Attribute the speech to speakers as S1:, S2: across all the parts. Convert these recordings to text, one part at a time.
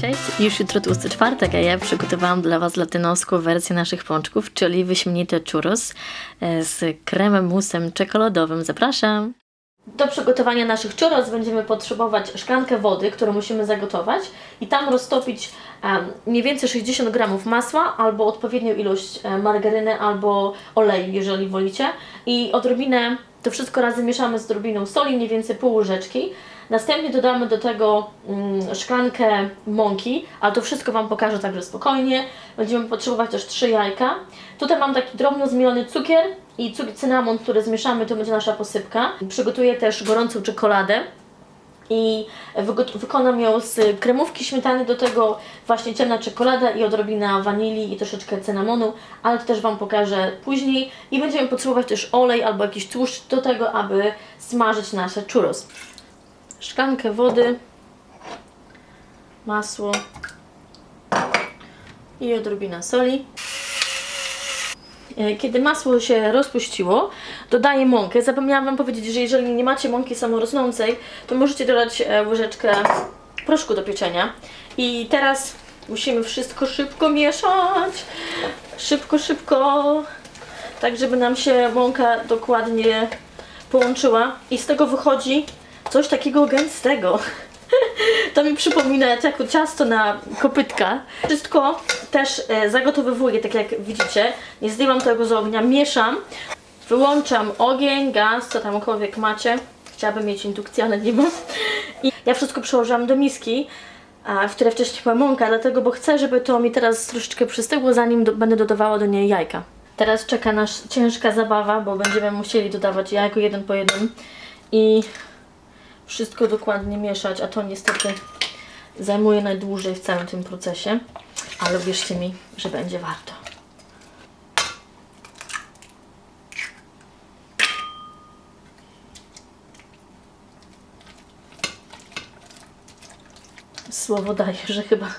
S1: Cześć, już jutro tłusty czwartek, a ja przygotowałam dla Was latynoską wersję naszych pączków, czyli wyśmienite churros e, z kremem musem czekoladowym. Zapraszam! Do przygotowania naszych churros będziemy potrzebować szklankę wody, którą musimy zagotować i tam roztopić em, mniej więcej 60 gramów masła albo odpowiednią ilość e, margaryny albo oleju, jeżeli wolicie i odrobinę, to wszystko razem mieszamy z odrobiną soli, mniej więcej pół łyżeczki. Następnie dodamy do tego mm, szklankę mąki, ale to wszystko Wam pokażę także spokojnie. Będziemy potrzebować też 3 jajka. Tutaj mam taki drobno zmielony cukier i cukier cynamon, który zmieszamy, to będzie nasza posypka. Przygotuję też gorącą czekoladę i wykonam ją z kremówki śmietany, do tego właśnie ciemna czekolada i odrobina wanilii i troszeczkę cynamonu, ale to też Wam pokażę później. I będziemy potrzebować też olej albo jakiś tłuszcz do tego, aby smażyć nasze churros. Szklankę wody, masło i odrobina soli. E, Kiedy masło się rozpuściło, dodaję mąkę. Zapomniałam Wam powiedzieć, że jeżeli nie macie mąki samorosnącej, to możecie dodać e, łyżeczkę proszku do pieczenia. I teraz musimy wszystko szybko mieszać. Szybko, szybko. Tak, żeby nam się mąka dokładnie połączyła. I z tego wychodzi coś takiego gęstego. To mi przypomina jako ciasto na kopytka. Wszystko też e, zagotowywuję, tak jak widzicie. Nie zdjęłam tego z ognia, mieszam. Wyłączam ogień, gaz, co tamkolwiek macie. Chciałabym mieć indukcję, ale nie mam. I ja wszystko przełożyłam do miski, w której wcześniej była mąka, dlatego, bo chcę, żeby to mi teraz troszeczkę przystygło, zanim do, będę dodawała do niej jajka. Teraz czeka nas ciężka zabawa, bo będziemy musieli dodawać jajko jeden po jednym i wszystko dokładnie mieszać, a to niestety zajmuje najdłużej w całym tym procesie, ale wierzcie mi, że będzie warto. Słowo daję, że chyba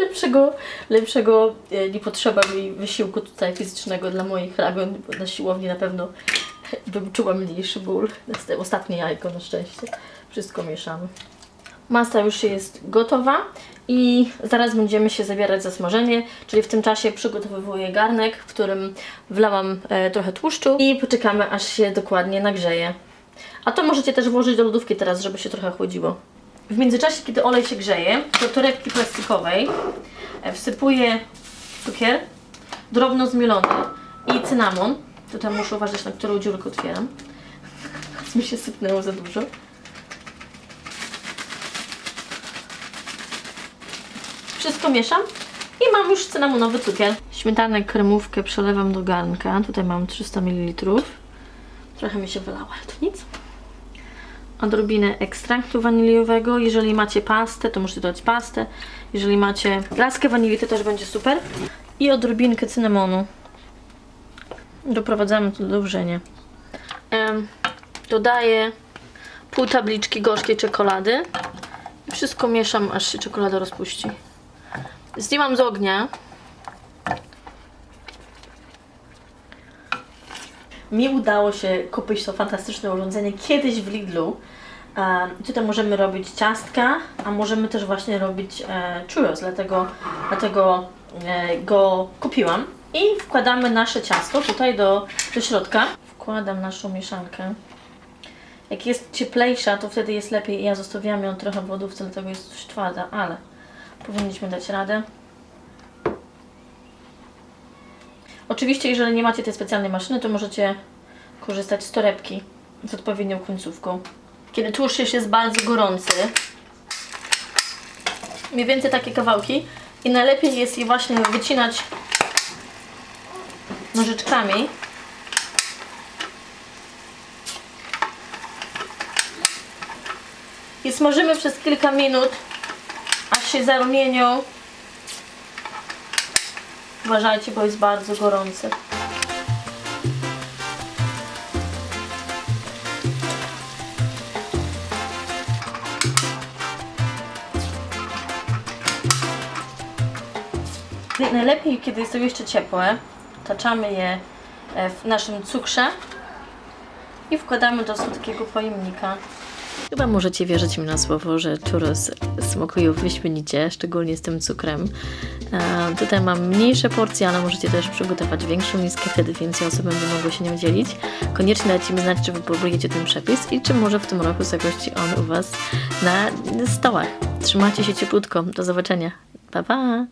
S1: lepszego, lepszego e, nie potrzeba mi wysiłku tutaj fizycznego dla moich ragon, bo na siłowni na pewno bym czuła mniejszy ból. Ostatnie jajko na szczęście. Wszystko mieszamy. Masa już jest gotowa i zaraz będziemy się zabierać za smażenie, czyli w tym czasie przygotowuję garnek, w którym wlałam e, trochę tłuszczu i poczekamy aż się dokładnie nagrzeje. A to możecie też włożyć do lodówki teraz, żeby się trochę chłodziło. W międzyczasie, kiedy olej się grzeje, do torebki plastikowej e, wsypuję cukier, drobno zmielony i cynamon. Tutaj muszę uważać, na którą dziurkę otwieram. mi się sypnęło za dużo. Wszystko mieszam i mam już cynamonowy cukier. Śmietanę, kremówkę przelewam do garnka. Tutaj mam 300 ml. Trochę mi się wylała, ale to nic. Odrobinę ekstraktu waniliowego. Jeżeli macie pastę, to możecie dodać pastę. Jeżeli macie laskę wanilii, to też będzie super. I odrobinkę cynamonu. Doprowadzamy to do wrzenia. Dodaję pół tabliczki gorzkiej czekolady. I wszystko mieszam, aż się czekolada rozpuści. Zdjęłam z ognia. Mi udało się kupić to fantastyczne urządzenie kiedyś w Lidlu. E, tutaj możemy robić ciastka, a możemy też właśnie robić e, churros, dlatego, dlatego e, go kupiłam. I wkładamy nasze ciasto tutaj do, do środka. Wkładam naszą mieszankę. Jak jest cieplejsza, to wtedy jest lepiej. Ja zostawiam ją trochę w lodówce, dlatego jest dość twarda, ale powinniśmy dać radę. Oczywiście, jeżeli nie macie tej specjalnej maszyny, to możecie korzystać z torebki z odpowiednią końcówką. Kiedy tłuszcz już jest bardzo gorący, mniej więcej takie kawałki i najlepiej jest je właśnie wycinać nożyczkami. I smażymy przez kilka minut, aż się zarumienią. Uważajcie, bo jest bardzo gorący. Najlepiej, kiedy są jeszcze ciepłe, taczamy je e, w naszym cukrze i wkładamy do słodkiego pojemnika. Chyba możecie wierzyć mi na słowo, że churros smakują wyśmienicie, szczególnie z tym cukrem. E, tutaj mam mniejsze porcje, ale możecie też przygotować większą miskę, wtedy więcej osób będzie mogło się nią dzielić. Koniecznie dajcie mi znać, czy wy próbujecie ten przepis i czy może w tym roku zagości on u Was na stołach. Trzymajcie się cieplutko. Do zobaczenia. Pa, pa!